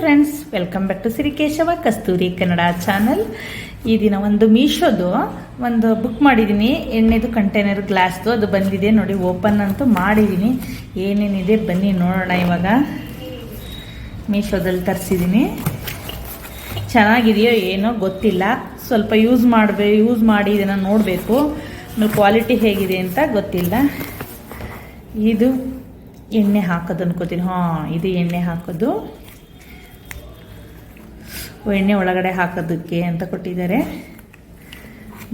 Friends welcome back to Sirikeshava Kasturi Kannada channel ಈ ದಿನ ಒಂದು ಮೀಶೋದು, ಒಂದು ಬುಕ್ ಮಾಡಿದ್ದೀನಿ ಎಣ್ಣೆದು ಕಂಟೈನರ್ ಗ್ಲಾಸ್ದು ಅದು ಬಂದಿದೆ. ನೋಡಿ ಓಪನ್ ಅಂತೂ ಮಾಡಿದ್ದೀನಿ ಏನೇನಿದೆ ಬನ್ನಿ ನೋಡೋಣ ಇವಾಗ. ಮೀಶೋದಲ್ಲಿ ತರಿಸಿದ್ದೀನಿ ಚೆನ್ನಾಗಿದೆಯೋ ಏನೋ ಗೊತ್ತಿಲ್ಲ. ಸ್ವಲ್ಪ ಯೂಸ್ ಮಾಡಬೇ ಯೂಸ್ ಮಾಡಿ ಇದನ್ನು ನೋಡಬೇಕು. ಕ್ವಾಲಿಟಿ ಹೇಗಿದೆ ಅಂತ ಗೊತ್ತಿಲ್ಲ. ಇದು ಎಣ್ಣೆ ಹಾಕೋದು ಅನ್ಕೋತೀನಿ. ಹಾಂ, ಇದು ಎಣ್ಣೆ ಹಾಕೋದು. ಎಣ್ಣೆ ಒಳಗಡೆ ಹಾಕೋದಕ್ಕೆ ಅಂತ ಕೊಟ್ಟಿದ್ದಾರೆ.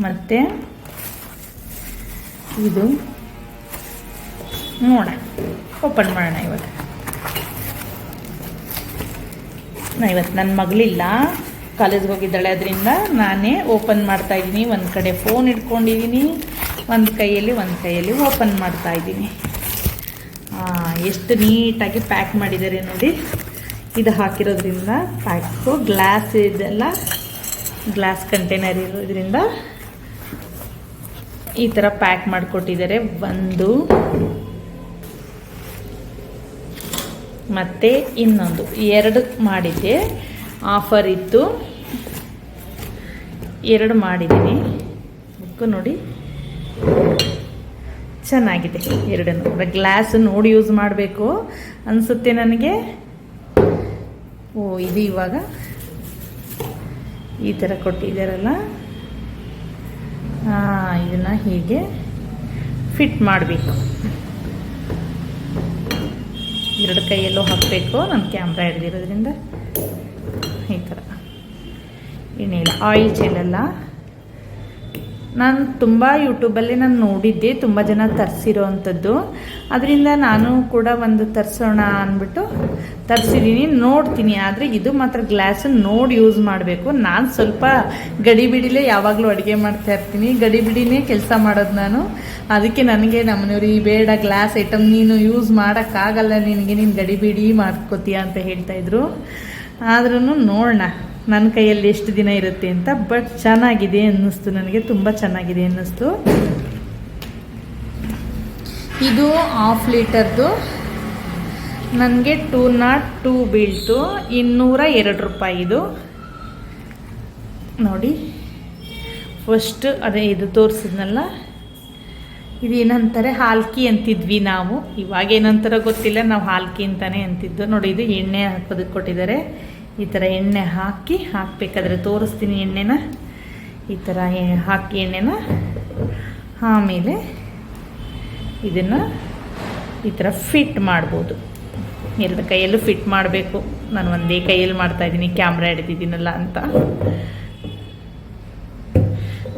ಮತ್ತು ಇದು ನೋಡೋಣ, ಓಪನ್ ಮಾಡೋಣ ಇವತ್ತು ನಾ ಇವತ್ತು ನನ್ನ ಮಗಳಿಲ್ಲ, ಕಾಲೇಜ್ಗೆ ಹೋಗಿದ್ದಾಳೆ ಅದರಿಂದ ನಾನೇ ಓಪನ್ ಮಾಡ್ತಾ ಇದ್ದೀನಿ. ಒಂದು ಕಡೆ ಫೋನ್ ಇಟ್ಕೊಂಡಿದ್ದೀನಿ, ಒಂದು ಕೈಯಲ್ಲಿ ಒಂದು ಕೈಯಲ್ಲಿ ಓಪನ್ ಮಾಡ್ತಾ ಇದ್ದೀನಿ. ಎಷ್ಟು ನೀಟಾಗಿ ಪ್ಯಾಕ್ ಮಾಡಿದ್ದಾರೆ ನೋಡಿ. ಇದು ಹಾಕಿರೋದ್ರಿಂದ ಪ್ಯಾಕು ಗ್ಲಾಸ್ ಇದೆಲ್ಲ ಗ್ಲಾಸ್ ಕಂಟೈನರ್ ಇರೋದ್ರಿಂದ ಈ ಥರ ಪ್ಯಾಕ್ ಮಾಡಿಕೊಟ್ಟಿದ್ದಾರೆ. ಒಂದು, ಮತ್ತು ಇನ್ನೊಂದು. ಎರಡು ಮಾಡಿದ್ದೆ. ಆಫರ್ ಇತ್ತು. ಎರಡು ಮಾಡಿದ್ದೀನಿ. ಬುಕ್ಕು ನೋಡಿ. ಚೆನ್ನಾಗಿದೆ ಎರಡನ್ನು. ಗ್ಲಾಸ್ ನೋಡಿ ಯೂಸ್ ಮಾಡಬೇಕು. ಅನಿಸುತ್ತೆ ನನಗೆ. ಓ, ಇದು ಇವಾಗ ಈ ಥರ ಕೊಟ್ಟಿದ್ದಾರಲ್ಲ? ಇದನ್ನು ಹೀಗೆ ಫಿಟ್ ಮಾಡಬೇಕು. ಎರಡು ಕೈಯಲ್ಲೂ ಹಾಕಬೇಕು, ನಾನು ಕ್ಯಾಮ್ರಾ ಹಿಡ್ದಿರೋದ್ರಿಂದ. ಈ ಥರ ಏನಿಲ್ಲ ಆಯಿಲ್ ಚೆಲ್ಲಲ್ಲ ನಾನು ತುಂಬ ಯೂಟ್ಯೂಬಲ್ಲಿ ನಾನು ನೋಡಿದ್ದೆ, ತುಂಬ ಜನ ತರಿಸಿರೋ ಅಂಥದ್ದು ಅದರಿಂದ ನಾನು ಕೂಡ ಒಂದು ತರಿಸೋಣ ಅಂದ್ಬಿಟ್ಟು ತರಿಸಿದ್ದೀನಿ ನೋಡ್ತೀನಿ, ಆದರೆ ಇದು ಮಾತ್ರ ಗ್ಲಾಸ್ ನೋಡಿ ಯೂಸ್ ಮಾಡಬೇಕು. ನಾನು ಸ್ವಲ್ಪ ಗಡಿಬಿಡಿಲೇ ಯಾವಾಗಲೂ ಅಡುಗೆ ಮಾಡ್ತಾ ಇರ್ತೀನಿ. ಗಡಿಬಿಡಿನೇ ಕೆಲಸ ಮಾಡೋದು ನಾನು. ಅದಕ್ಕೆ ನನಗೆ ನಮ್ಮನೆಯವ್ರು, ಈ ಬೇಡ ಗ್ಲಾಸ್ ಐಟಮ್ ನೀನು ಯೂಸ್ ಮಾಡೋಕ್ಕಾಗಲ್ಲ. ನಿನಗೆ ನೀನು ಗಡಿಬಿಡಿ ಮಾಡ್ಕೋತೀಯ ಅಂತ ಹೇಳ್ತಾಯಿದ್ರು ಆದ್ರೂ ನೋಡೋಣ. ನನ್ನ ಕೈಯಲ್ಲಿ ಎಷ್ಟು ದಿನ ಇರುತ್ತೆ ಅಂತ, ಬಟ್ ಚೆನ್ನಾಗಿದೆ ಅನ್ನಿಸ್ತು ನನಗೆ, ತುಂಬ ಚೆನ್ನಾಗಿದೆ ಅನ್ನಿಸ್ತು. ಇದು ಹಾಫ್ ಲೀಟರ್ದು. ನನಗೆ ಟೂ ನಾಟ್ ಟೂ ಬೀಳ್ತು. ಇನ್ನೂರ ಎರಡು ರೂಪಾಯಿ ಇದು. ನೋಡಿ ಫಸ್ಟ್ ಅದೇ ಇದು ತೋರಿಸಿದ್ನಲ್ಲ. ಇದು ಏನಂತಾರೆ, ಹಾಲ್ಕಿ ಅಂತಿದ್ವಿ ನಾವು. ಇವಾಗ ಏನಂತಾರೋ ಗೊತ್ತಿಲ್ಲ, ನಾವು ಹಾಲ್ಕಿ ಅಂತಾನೆ ಅಂತಿದ್ದು. ನೋಡಿ, ಇದು ಎಣ್ಣೆ ಹಾಕೋದಕ್ಕೆ ಕೊಟ್ಟಿದ್ದಾರೆ. ಈ ಥರ ಎಣ್ಣೆ ಹಾಕಿ ಹಾಕಬೇಕಾದ್ರೆ ತೋರಿಸ್ತೀನಿ ಎಣ್ಣೆನ. ಈ ಥರ ಹಾಕಿ ಎಣ್ಣೆನ. ಆಮೇಲೆ ಇದನ್ನು ಈ ಥರ ಫಿಟ್ ಮಾಡ್ಬೋದು. ಎರಡು ಕೈಯಲ್ಲೂ ಫಿಟ್ ಮಾಡಬೇಕು. ನಾನು ಒಂದೇ ಕೈಯಲ್ಲಿ ಮಾಡ್ತಾ ಇದ್ದೀನಿ, ಕ್ಯಾಮ್ರಾ ಹಿಡಿದಿದ್ದೀನಲ್ಲ ಅಂತ.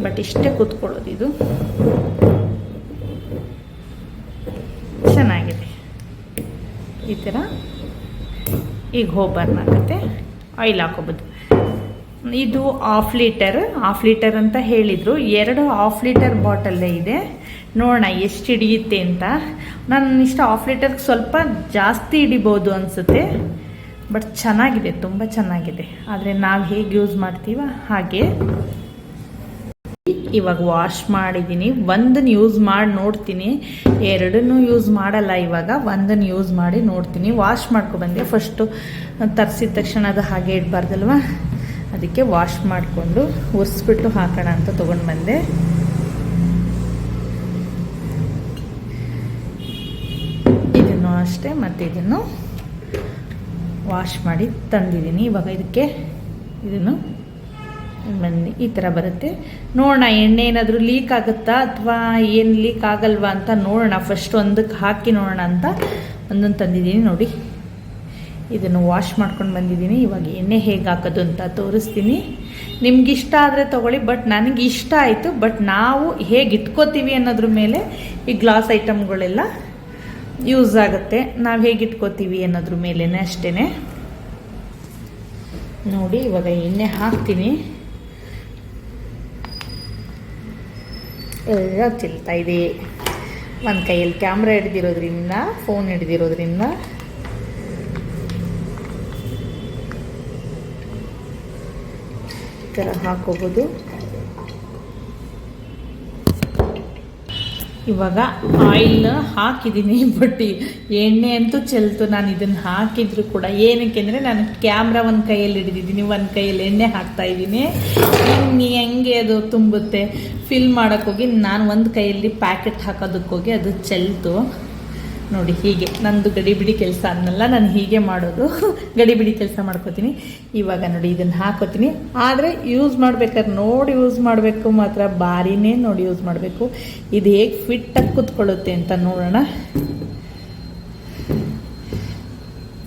ಬಟ್ ಇಷ್ಟೇ ಕೂತ್ಕೊಳ್ಳೋದು ಇದು. ಚೆನ್ನಾಗಿದೆ. ಈ ಥರ ಈಗ ಹೋಗ್ಬರ್ನ್ ಆಗುತ್ತೆ ಆಯಿಲ್ ಹಾಕೋಬೋದು. ಇದು ಹಾಫ್ ಲೀಟರ್ ಹಾಫ್ ಲೀಟರ್ ಅಂತ ಹೇಳಿದರು. ಎರಡು ಹಾಫ್ ಲೀಟರ್ ಬಾಟಲ್ಲೇ ಇದೆ. ನೋಡೋಣ ಎಷ್ಟು ಹಿಡಿಯುತ್ತೆ ಅಂತ. ನಾನು ಇಷ್ಟ ಹಾಫ್ ಲೀಟರ್ಗೆ ಸ್ವಲ್ಪ ಜಾಸ್ತಿ ಹಿಡಿಬೋದು ಅನಿಸುತ್ತೆ. ಬಟ್ ಚೆನ್ನಾಗಿದೆ, ತುಂಬ ಚೆನ್ನಾಗಿದೆ. ಆದರೆ ನಾವು ಹೇಗೆ ಯೂಸ್ ಮಾಡ್ತೀವ ಹಾಗೆ. ಇವಾಗ ವಾಶ್ ಮಾಡಿದ್ದೀನಿ ಒಂದನ್ನು ಯೂಸ್ ಮಾಡಿ ನೋಡ್ತೀನಿ. ಎರಡನ್ನೂ ಯೂಸ್ ಮಾಡಲ್ಲ ಇವಾಗ. ಒಂದನ್ನು ಯೂಸ್ ಮಾಡಿ ನೋಡ್ತೀನಿ. ವಾಶ್ ಮಾಡ್ಕೊಬಂದೆ ಫಸ್ಟು ತರಿಸಿದ ತಕ್ಷಣ ಅದು ಹಾಗೆ ಇಡಬಾರ್ದಲ್ವ? ಅದಕ್ಕೆ ವಾಶ್ ಮಾಡಿಕೊಂಡು ಒರೆಸ್ಬಿಟ್ಟು ಹಾಕೋಣ ಅಂತ ತೊಗೊಂಡು ಬಂದೆ. ಇದನ್ನು ಅಷ್ಟೇ ಮತ್ತು ಇದನ್ನು ವಾಶ್ ಮಾಡಿ ತಂದಿದ್ದೀನಿ. ಇವಾಗ ಇದಕ್ಕೆ ಇದನ್ನು ಬನ್ನಿ ಈ ಥರ ಬರುತ್ತೆ. ನೋಡೋಣ ಎಣ್ಣೆ ಏನಾದರೂ ಲೀಕ್ ಆಗುತ್ತಾ ಅಥವಾ ಏನು ಲೀಕ್ ಆಗಲ್ವಾ ಅಂತ ನೋಡೋಣ. ಫಸ್ಟ್ ಒಂದಕ್ಕೆ ಹಾಕಿ ನೋಡೋಣ ಅಂತ ಒಂದೊಂದು ತಂದಿದ್ದೀನಿ ನೋಡಿ. ಇದನ್ನು ವಾಶ್ ಮಾಡ್ಕೊಂಡು ಬಂದಿದ್ದೀನಿ. ಇವಾಗ ಎಣ್ಣೆ ಹೇಗೆ ಹಾಕೋದು ಅಂತ ತೋರಿಸ್ತೀನಿ. ನಿಮ್ಗೆ ಇಷ್ಟ ಆದರೆ ತೊಗೊಳ್ಳಿ ಬಟ್ ನನಗೆ ಇಷ್ಟ ಆಯಿತು ಬಟ್ ನಾವು ಹೇಗೆ ಇಟ್ಕೋತೀವಿ ಅನ್ನೋದ್ರ ಮೇಲೆ ಈ ಗ್ಲಾಸ್ ಐಟಮ್ಗಳೆಲ್ಲ ಯೂಸ್ ಆಗುತ್ತೆ. ನಾವು ಹೇಗೆ ಇಟ್ಕೋತೀವಿ ಅನ್ನೋದ್ರ ಮೇಲೇ ಅಷ್ಟೇ ನೋಡಿ, ಇವಾಗ ಎಣ್ಣೆ ಹಾಕ್ತೀನಿ. ಎಲ್ಲ ಚೆಲ್ತಾ ಇದೆ. ಒಂದು ಕೈಯಲ್ಲಿ ಕ್ಯಾಮ್ರಾ ಹಿಡ್ದಿರೋದ್ರಿಂದ ಫೋನ್ ಹಿಡ್ದಿರೋದ್ರಿಂದ. ಈ ಥರ ಹಾಕೋಬೋದು. ಇವಾಗ ಆಯಿಲ್ ಹಾಕಿದ್ದೀನಿ ಬಟ್ ಎಣ್ಣೆ ಅಂತೂ ಚೆಲ್ತು. ನಾನು ಇದನ್ನು ಹಾಕಿದ್ರು ಕೂಡ ಏನಕ್ಕೆ ಅಂದರೆ ನಾನು ಕ್ಯಾಮ್ರಾ ಒಂದು ಕೈಯಲ್ಲಿ ಹಿಡಿದಿದ್ದೀನಿ. ಒಂದು ಕೈಯಲ್ಲಿ ಎಣ್ಣೆ ಹಾಕ್ತಾ ಇದ್ದೀನಿ. ಇನ್ನು ಹೆಂಗೆ ಅದು ತುಂಬುತ್ತೆ? ಫಿಲ್ ಮಾಡೋಕ್ಕೋಗಿ ನಾನು ಒಂದು ಕೈಯಲ್ಲಿ ಪ್ಯಾಕೆಟ್ ಹಾಕೋದಕ್ಕೋಗಿ ಅದು ಚೆಲ್ತು. ನೋಡಿ ಹೀಗೆ, ನಂದು ಗಡಿಬಿಡಿ ಕೆಲಸ ಅನ್ನಲ್ಲ, ನಾನು ಹೀಗೆ ಮಾಡೋದು. ಗಡಿಬಿಡಿ ಕೆಲಸ ಮಾಡ್ಕೋತೀನಿ. ಇವಾಗ ನೋಡಿ ಇದನ್ನು ಹಾಕೋತೀನಿ. ಆದರೆ ಯೂಸ್ ಮಾಡ್ಬೇಕಾದ್ರೆ ನೋಡಿ ಯೂಸ್ ಮಾಡಬೇಕು ಮಾತ್ರ, ಬಾರಿನೇ ನೋಡಿ ಯೂಸ್ ಮಾಡಬೇಕು. ಇದು ಹೇಗೆ ಫಿಟ್ಟಾಗಿ ಕೂತ್ಕೊಳ್ಳುತ್ತೆ ಅಂತ ನೋಡೋಣ.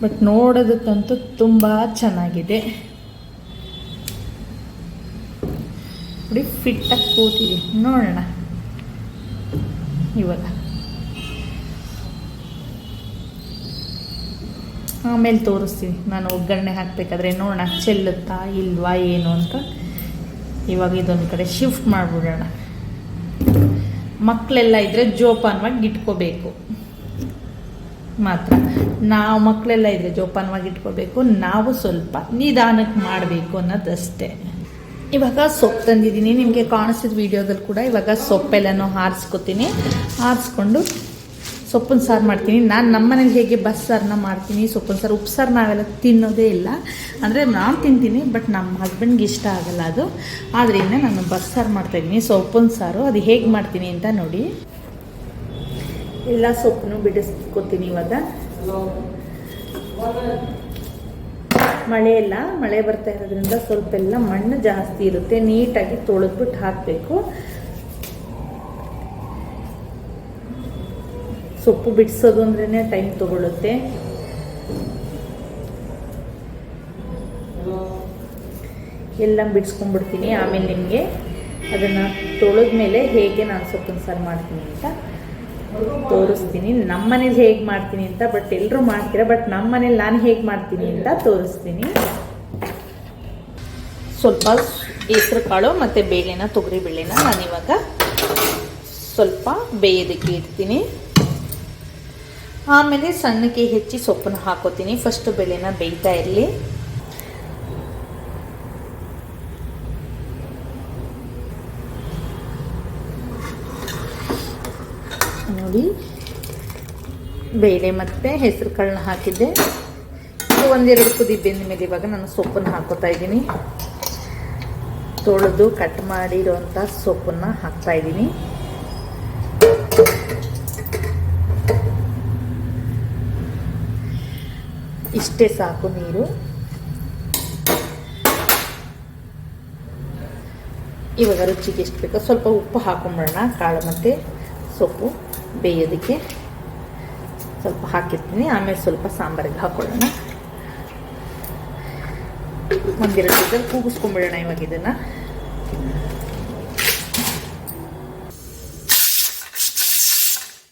ಬಟ್ ನೋಡೋದಕ್ಕಂತೂ ತುಂಬ ಚೆನ್ನಾಗಿದೆ. ನೋಡಿ ಫಿಟ್ಟಾಗಿ ಕೂತಿದೆ. ನೋಡೋಣ. ಇವಾಗ. ಆಮೇಲೆ ತೋರಿಸ್ತೀನಿ ನಾನು ಒಗ್ಗರಣೆ ಹಾಕಬೇಕಾದ್ರೆ ನೋಡೋಣ, ಚೆಲ್ಲುತ್ತಾ ಇಲ್ವಾ, ಏನು ಅಂತ. ಇವಾಗ ಇದೊಂದು ಕಡೆ ಶಿಫ್ಟ್ ಮಾಡಿಬಿಡೋಣ. ಮಕ್ಕಳೆಲ್ಲ ಇದ್ದರೆ ಜೋಪಾನವಾಗಿ ಇಟ್ಕೋಬೇಕು. ಮಾತ್ರ. ನಾವು ಮಕ್ಕಳೆಲ್ಲ ಇದ್ದರೆ ಜೋಪಾನವಾಗಿ ಇಟ್ಕೋಬೇಕು, ನಾವು ಸ್ವಲ್ಪ ನಿಧಾನಕ್ಕೆ ಮಾಡಬೇಕು ಅನ್ನೋದಷ್ಟೇ. ಇವಾಗ ಸೊಪ್ಪು ತಂದಿದ್ದೀನಿ. ನಿಮಗೆ ಕಾಣಿಸಿದ ವಿಡಿಯೋದಲ್ಲಿ ಕೂಡ ಇವಾಗ ಸೊಪ್ಪೆಲ್ಲನೂ ಹಾರಿಸ್ಕೊತೀನಿ. ಆರಿಸ್ಕೊಂಡು ಸೊಪ್ಪಿನ ಸಾರು ಮಾಡ್ತೀನಿ. ನಾನು ನಮ್ಮನೇಲಿ ಹೇಗೆ ಬಸ್ ಸಾರನ್ನ ಮಾಡ್ತೀನಿ, ಸೊಪ್ಪಿನ ಸಾರು, ಉಪ್ಪು ನಾವೆಲ್ಲ ತಿನ್ನೋದೇ ಇಲ್ಲ. ಅಂದರೆ ನಾನು ತಿಂತೀನಿ, ಬಟ್ ನಮ್ಮ ಹಸ್ಬೆಂಡ್ಗೆ ಇಷ್ಟ ಆಗಲ್ಲ ಅದು. ಆದ್ದರಿಂದ ನಾನು ಬಸ್ ಸಾರು ಮಾಡ್ತಾಯಿದ್ದೀನಿ ಸೊಪ್ಪಿನ ಸಾರು, ಅದು ಹೇಗೆ ಮಾಡ್ತೀನಿ ಅಂತ ನೋಡಿ. ಎಲ್ಲ ಸೊಪ್ಪನ್ನು ಬಿಡಿಸ್ಕೊತೀನಿ ಇವಾಗ. ಮಳೆ ಎಲ್ಲ ಮಳೆ ಬರ್ತಾ ಇರೋದ್ರಿಂದ ಸ್ವಲ್ಪ ಎಲ್ಲ ಮಣ್ಣು ಜಾಸ್ತಿ ಇರುತ್ತೆ. ನೀಟಾಗಿ ತೊಳೆದ್ಬಿಟ್ಟು ಹಾಕಬೇಕು. ಸೊಪ್ಪು ಬಿಡಿಸೋದು ಅಂದ್ರೇ ಟೈಮ್ ತಗೊಳ್ಳುತ್ತೆ ಎಲ್ಲ ಬಿಡಿಸ್ಕೊಂಡ್ಬಿಡ್ತೀನಿ ಆಮೇಲೆ ನಿಮಗೆ. ಅದನ್ನು ತೊಳೆದ್ಮೇಲೆ ಹೇಗೆ ನಾನು ಸೊಪ್ಪಿನ ಸಾರು ಮಾಡ್ತೀನಿ ಅಂತ ತೋರಿಸ್ತೀನಿ. ನಮ್ಮ ಮನೇಲಿ ಹೇಗೆ ಮಾಡ್ತೀನಿ ಅಂತ ಬಟ್ ಎಲ್ಲರೂ ಮಾಡ್ತೀರಾ ಬಟ್ ನಮ್ಮ ಮನೇಲಿ ನಾನು ಹೇಗೆ ಮಾಡ್ತೀನಿ ಅಂತ ತೋರಿಸ್ತೀನಿ. ಸ್ವಲ್ಪ ಹೆಸರು ಕಾಳು ಮತ್ತು ಬೇಳೆನ, ತೊಗರಿ ಬೇಳೆನ ನಾನಿವಾಗ ಸ್ವಲ್ಪ ಬೇಯೋದಕ್ಕೆ ಇಡ್ತೀನಿ. ಆಮೇಲೆ ಸಣ್ಣಕ್ಕೆ ಹೆಚ್ಚಿ ಸೊಪ್ಪನ್ನು ಹಾಕೋತೀನಿ. ಫಸ್ಟ್ ಬೆಳೆನ ಬೇಯ್ತಾ ಇರಲಿ. ನೋಡಿ. ಬೇಳೆ ಮತ್ತು ಹೆಸರು ಕಾಳನ್ನ ಹಾಕಿದ್ದೆ. ಒಂದೆರಡು ಕುದಿ ಬೆಂದ ಮೇಲೆ ಇವಾಗ ನಾನು ಸೊಪ್ಪನ್ನು ಹಾಕೋತಾ ಇದ್ದೀನಿ. ತೊಳೆದು ಕಟ್ ಮಾಡಿರೋಂಥ ಸೊಪ್ಪನ್ನು ಹಾಕ್ತಾ ಇದ್ದೀನಿ. ಇಷ್ಟೇ ಸಾಕು ನೀರು. ಇವಾಗ ರುಚಿಗೆ ಎಷ್ಟು ಬೇಕೋ ಸ್ವಲ್ಪ ಉಪ್ಪು ಹಾಕೊಂಬಿಡೋಣ ಕಾಳು ಮತ್ತು ಸೊಪ್ಪು ಬೇಯೋದಕ್ಕೆ. ಸ್ವಲ್ಪ ಹಾಕಿರ್ತೀನಿ, ಆಮೇಲೆ ಸ್ವಲ್ಪ ಸಾಂಬಾರಿಗೆ ಹಾಕೊಳ್ಳೋಣ. ಒಂದೆರಡು ಲೀಟರ್ ಕೂಗಿಸ್ಕೊಂಬಿಡೋಣ ಇವಾಗ ಇದನ್ನು.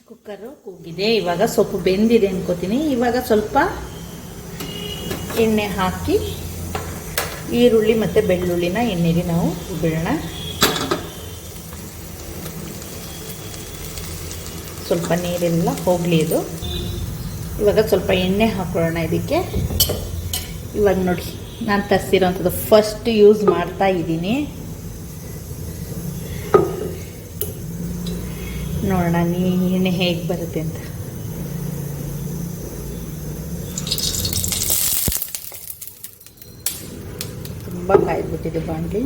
ಕುಕ್ಕರು ಕೂಗಿದೆ, ಇವಾಗ ಸೊಪ್ಪು ಬೆಂದಿದೆ ಅನ್ಕೋತೀನಿ. ಇವಾಗ ಸ್ವಲ್ಪ ಎಣ್ಣೆ ಹಾಕಿ, ಈರುಳ್ಳಿ ಮತ್ತು ಬೆಳ್ಳುಳ್ಳಿನ ಎಣ್ಣೆಗೆ ನಾವು ಬಿಡೋಣ ಸ್ವಲ್ಪ ನೀರೆಲ್ಲ ಹೋಗಲಿ ಇದು. ಇವಾಗ ಸ್ವಲ್ಪ ಎಣ್ಣೆ ಹಾಕೊಳ್ಳೋಣ ಇದಕ್ಕೆ. ಇವಾಗ ನೋಡಿ, ನಾನು ತರಿಸಿರೋಂಥದ್ದು ಫಸ್ಟ್ ಯೂಸ್ ಮಾಡ್ತಾ ಇದ್ದೀನಿ. ನೋಡೋಣ, ನೀ ಎಣ್ಣೆ ಹೇಗೆ ಬರುತ್ತೆ ಅಂತ. ತುಂಬ ಕಾಯ್ದುಬಿಟ್ಟಿದೆ ಬಾಂಡ್ಲಿ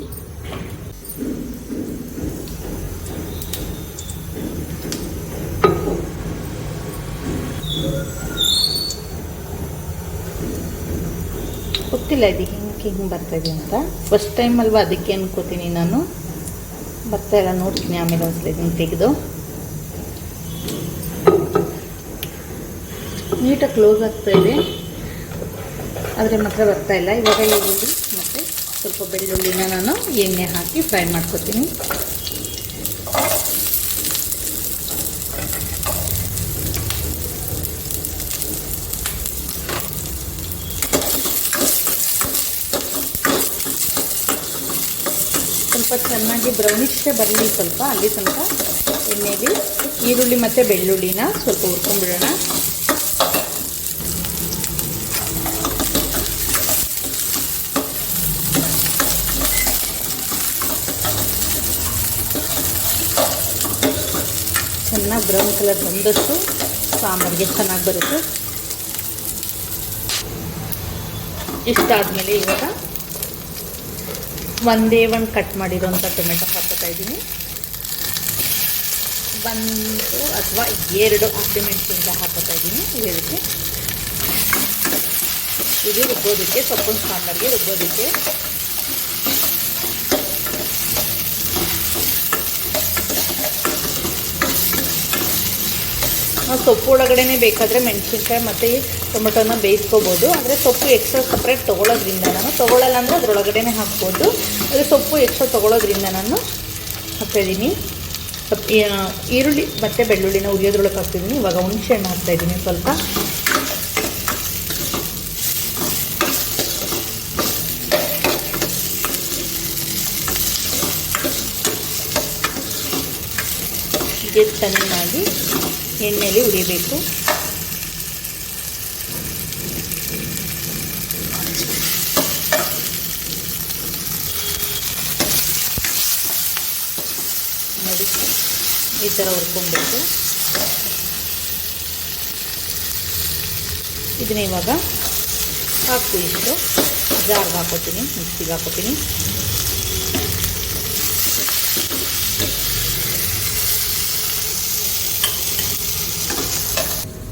ಗೊತ್ತಿಲ್ಲ ಇದು ಹಿಂಗೆ ಹಿಂಗೆ ಬರ್ತಾಯಿದೆ ಅಂತ. ಫಸ್ಟ್ ಟೈಮ್ ಅಲ್ವಾ ಅದಕ್ಕೆ ಅನ್ಕೋತೀನಿ ನಾನು. ಬರ್ತಾ ಇಲ್ಲ, ನೋಡ್ತೀನಿ ಆಮೇಲೆ ಒಂದ್ಸಲ ಇದನ್ನು ತೆಗೆದು. ನೀಟಾಗಿ ಕ್ಲೋಸ್ ಆಗ್ತಾ ಇದೆ. ಆದರೆ ಮಾತ್ರ ಬರ್ತಾ ಇಲ್ಲ. ಇವಾಗ ಮತ್ತು ಸ್ವಲ್ಪ ಬೆಳ್ಳುಳ್ಳಿನ ನಾನು ಎಣ್ಣೆ ಹಾಕಿ ಫ್ರೈ ಮಾಡ್ಕೊತೀನಿ. ಸ್ವಲ್ಪ ಚೆನ್ನಾಗಿ ಬ್ರೌನಿಷ್ಟೇ ಬರಲಿ ಸ್ವಲ್ಪ, ಅಲ್ಲಿ ತನಕ ಎಣ್ಣೆಗೆ ಈರುಳ್ಳಿ ಮತ್ತು ಬೆಳ್ಳುಳ್ಳಿನ ಸ್ವಲ್ಪ ಹುರ್ಕೊಂಡ್ಬಿಡೋಣ ಚೆನ್ನಾಗಿ ಬ್ರೌನ್ ಕಲರ್ ಬಂದಷ್ಟು ಸಾಂಬಾರಿಗೆ ಚೆನ್ನಾಗಿ ಬರುತ್ತೆ. ಇಷ್ಟಾದಮೇಲೆ ಇವಾಗ ಒಂದೇ ಒಂದು ಕಟ್ ಮಾಡಿರೋಂಥ ಟೊಮೆಟೊ ಹಾಕೋತಾ ಇದ್ದೀನಿ. ಒಂದು ಅಥವಾ ಎರಡು ಹಸಿಮೆಣಸಿನ್ಕಾಯಿ ಹಾಕೋತಾ ಇದ್ದೀನಿ ಇದಕ್ಕೆ ಇದು ರುಬ್ಬೋದಕ್ಕೆ ಸೊಪ್ಪಿನ ಸಾಂಬಾರಿಗೆ ರುಬ್ಬೋದಕ್ಕೆ. ನಾವು ಸೊಪ್ಪು ಒಳಗಡೆನೇ ಬೇಕಾದರೆ ಮೆಣಸಿನ್ಕಾಯಿ ಮತ್ತು ಟೊಮೆಟೊನ ಬೇಯಿಸ್ಕೋಬೋದು. ಆದರೆ ಸೊಪ್ಪು ಎಕ್ಸ್ಟ್ರಾ ಸಪ್ರೇಟ್ ತೊಗೊಳೋದ್ರಿಂದ ನಾನು ತೊಗೊಳ್ಳಲ್ಲ ಅಂದರೆ ಅದರೊಳಗಡೆನೇ ಹಾಕ್ಬೋದು. ಆದರೆ ಸೊಪ್ಪು ಎಕ್ಸ್ಟ್ರಾ ತೊಗೊಳೋದ್ರಿಂದ ನಾನು ಹಾಕ್ತಾಯಿದ್ದೀನಿ ಈರುಳ್ಳಿ ಮತ್ತು ಬೆಳ್ಳುಳ್ಳಿನ ಉರಿಯೋದ್ರೊಳಗೆ ಹಾಕ್ತಿದ್ದೀನಿ. ಇವಾಗ ಹುಣಸೆ ಹಣ್ಣು ಹಾಕ್ತಾಯಿದ್ದೀನಿ ಸ್ವಲ್ಪ. ಚೆನ್ನಾಗಿ ಎಣ್ಣೆಯಲ್ಲಿ ಹುರಿಬೇಕು. ನೋಡಿ ಈ ಥರ ಹುರ್ಕೊಬೇಕು. ಇದನ್ನ ಇವಾಗ ಹಾಕ್ತೀವಿ ಇಷ್ಟು ಜಾರ್ಗೆ ಹಾಕೋತೀನಿ ಮಿಕ್ಸಿಗೆ ಹಾಕೋತೀನಿ.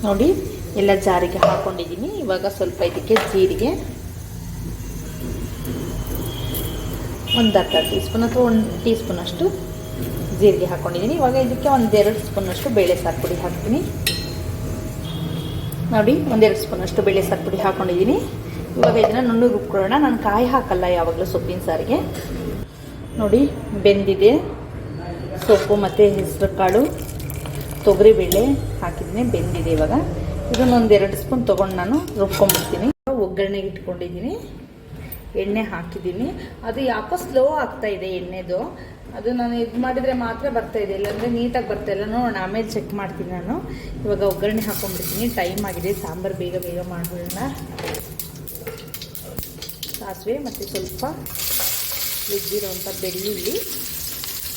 ನೋಡಿ, ಎಲ್ಲ ಜಾರಿಗೆ ಹಾಕೊಂಡಿದ್ದೀನಿ. ಇವಾಗ ಸ್ವಲ್ಪ ಇದಕ್ಕೆ ಜೀರಿಗೆ ಒಂದು ಅರ್ಧ ಟೀ ಸ್ಪೂನ್ ಅಥವಾ ಒಂದು ಟೀ ಸ್ಪೂನ್ ಅಷ್ಟು ಜೀರಿಗೆ ಹಾಕ್ಕೊಂಡಿದ್ದೀನಿ ಇವಾಗ ಇದಕ್ಕೆ ಒಂದೆರಡು ಸ್ಪೂನಷ್ಟು ಬೇಳೆ ಸಾರು ಪುಡಿ ಹಾಕ್ತೀನಿ. ನೋಡಿ, ಒಂದೆರಡು ಸ್ಪೂನಷ್ಟು ಬೇಳೆ ಸಾರು ಪುಡಿ ಹಾಕ್ಕೊಂಡಿದ್ದೀನಿ ಇವಾಗ ಇದನ್ನು ನುಣ್ಣು ರುಬ್ಕೊಳ್ಳೋಣ. ನಾನು ಕಾಯಿ ಹಾಕಲ್ಲ ಯಾವಾಗಲೂ ಸೊಪ್ಪಿನ ಸಾರಿಗೆ. ನೋಡಿ, ಬೆಂದಿದೆ. ಸೊಪ್ಪು ಮತ್ತು ಹೆಸರು ಕಾಳು. ತೊಗರಿಬೇಳೆ ಹಾಕಿದ್ದೀನಿ ಬೆಂದಿದೆ ಇವಾಗ. ಇದನ್ನೊಂದು ಎರಡು ಸ್ಪೂನ್ ತೊಗೊಂಡು ನಾನು ರುಬ್ಕೊಂಡ್ಬಿಡ್ತೀನಿ ಒಗ್ಗರಣೆಗೆ ಇಟ್ಕೊಂಡಿದ್ದೀನಿ. ಎಣ್ಣೆ ಹಾಕಿದ್ದೀನಿ. ಅದು ಯಾಕೋ ಸ್ಲೋ ಆಗ್ತಾ ಇದೆ ಎಣ್ಣೆದು. ಅದು ನಾನು ಇದು ಮಾಡಿದರೆ ಮಾತ್ರ ಬರ್ತಾ ಇದೆ. ಇಲ್ಲಾಂದರೆ ನೀಟಾಗಿ ಬರ್ತಾ ಇಲ್ಲ. ನೋಡೋಣ, ಆಮೇಲೆ ಚೆಕ್ ಮಾಡ್ತೀನಿ ನಾನು. ಇವಾಗ ಒಗ್ಗರಣೆ ಹಾಕೊಂಡ್ಬಿಡ್ತೀನಿ. ಟೈಮ್ ಆಗಿದೆ. ಸಾಂಬಾರು ಬೇಗ ಬೇಗ ಮಾಡಿಬಿಡೋಣ. ಸಾಸಿವೆ ಮತ್ತು ಸ್ವಲ್ಪ ಬೆಳ್ಳುಳ್ಳಿ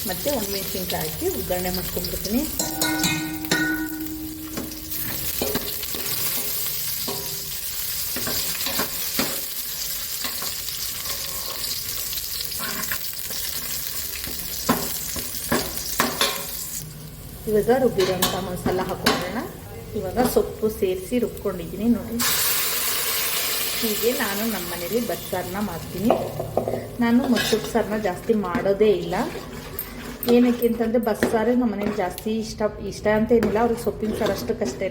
ಮತ್ತು ಒಣಮೆಣಸಿನ್ಕಾಯಿ ಹಾಕಿ ಒಗ್ಗರಣೆ ಮಾಡ್ಕೊಂಡ್ಬಿಡ್ತೀನಿ. ಇವಾಗ ರುಬ್ಬಿರೋಂಥ ಮಸಾಲ ಹಾಕೊಳ್ಳೋಣ ಇವಾಗ ಸೊಪ್ಪು ಸೇರಿಸಿ ರುಬ್ಕೊಂಡಿದ್ದೀನಿ ನೋಡಿ. ಹೀಗೆ ನಾನು ನಮ್ಮ ಮನೇಲಿ ಬಸ್ಸಾರನ್ನ ಮಾಡ್ತೀನಿ. ನಾನು ಮೊಸರು ಸಾರನ್ನ ಜಾಸ್ತಿ ಮಾಡೋದೇ ಇಲ್ಲ. ಏನಕ್ಕೆ ಅಂತಂದರೆ ಬಸ್ಸಾರೇ ನಮ್ಮ ಮನೇಲಿ ಜಾಸ್ತಿ ಇಷ್ಟ ಇಷ್ಟ ಅಂತ ಏನಿಲ್ಲ. ಅವ್ರಿಗೆ ಸೊಪ್ಪಿನ ಸಾರು ಅಷ್ಟಕ್ಕಷ್ಟೇ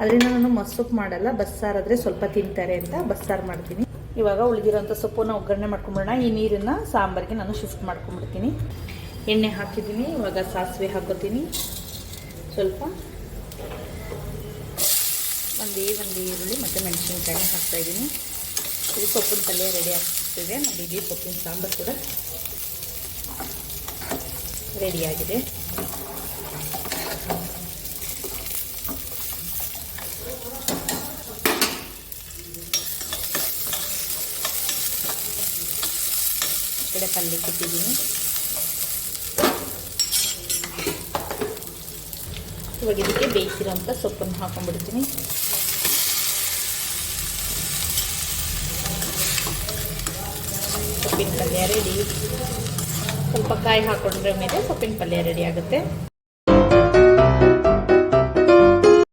ಅದರಿಂದ ನಾನು ಮೊಸರು ಮಾಡಲ್ಲ. ಬಸ್ಸಾರಾದರೆ ಸ್ವಲ್ಪ ತಿಂತಾರೆ ಅಂತ ಬಸ್ಸಾರು ಮಾಡ್ತೀನಿ. ಇವಾಗ ಉಳಿದಿರೋಂಥ ಸೊಪ್ಪನ್ನ ಒಗ್ಗರಣೆ ಮಾಡ್ಕೊಂಬಿಡೋಣ. ಈ ನೀರನ್ನು ಸಾಂಬಾರಿಗೆ ನಾನು ಶಿಫ್ಟ್ ಮಾಡ್ಕೊಂಬಿಡ್ತೀನಿ. ಎಣ್ಣೆ ಹಾಕಿದ್ದೀನಿ, ಇವಾಗ ಸಾಸಿವೆ ಹಾಕೋತೀನಿ. ಸ್ವಲ್ಪ ಒಂದೇ ಒಂದು ಈರುಳ್ಳಿ ಮತ್ತು ಮೆಣಸಿನ್ಕಾಯಿ ಹಾಕ್ತಾಯಿದ್ದೀನಿ ಇದು ಸೊಪ್ಪಿನ ಪಲ್ಯ ರೆಡಿ ಆಗ್ತಿದೆ. ನೋಡಿ ಇಡೀ ಸೊಪ್ಪಿನ ಸಾಂಬಾರು ಕೂಡ ರೆಡಿಯಾಗಿದೆ ಕಡೆ ಪಲ್ಯಕ್ಕೆ ಇಟ್ಟಿದ್ದೀನಿ. ಇವಾಗ ಇದಕ್ಕೆ ಬೇಯಿಸಿರೋಂಥ ಸೊಪ್ಪನ್ನು ಹಾಕೊಂಡ್ಬಿಡ್ತೀನಿ. ಸೊಪ್ಪಿನ ಪಲ್ಯ ರೆಡಿ ಸ್ವಲ್ಪ ಕಾಯಿ ಹಾಕೊಂಡ್ರೆ ಮೇಲೆ ಸೊಪ್ಪಿನ ಪಲ್ಯ ರೆಡಿ ಆಗುತ್ತೆ.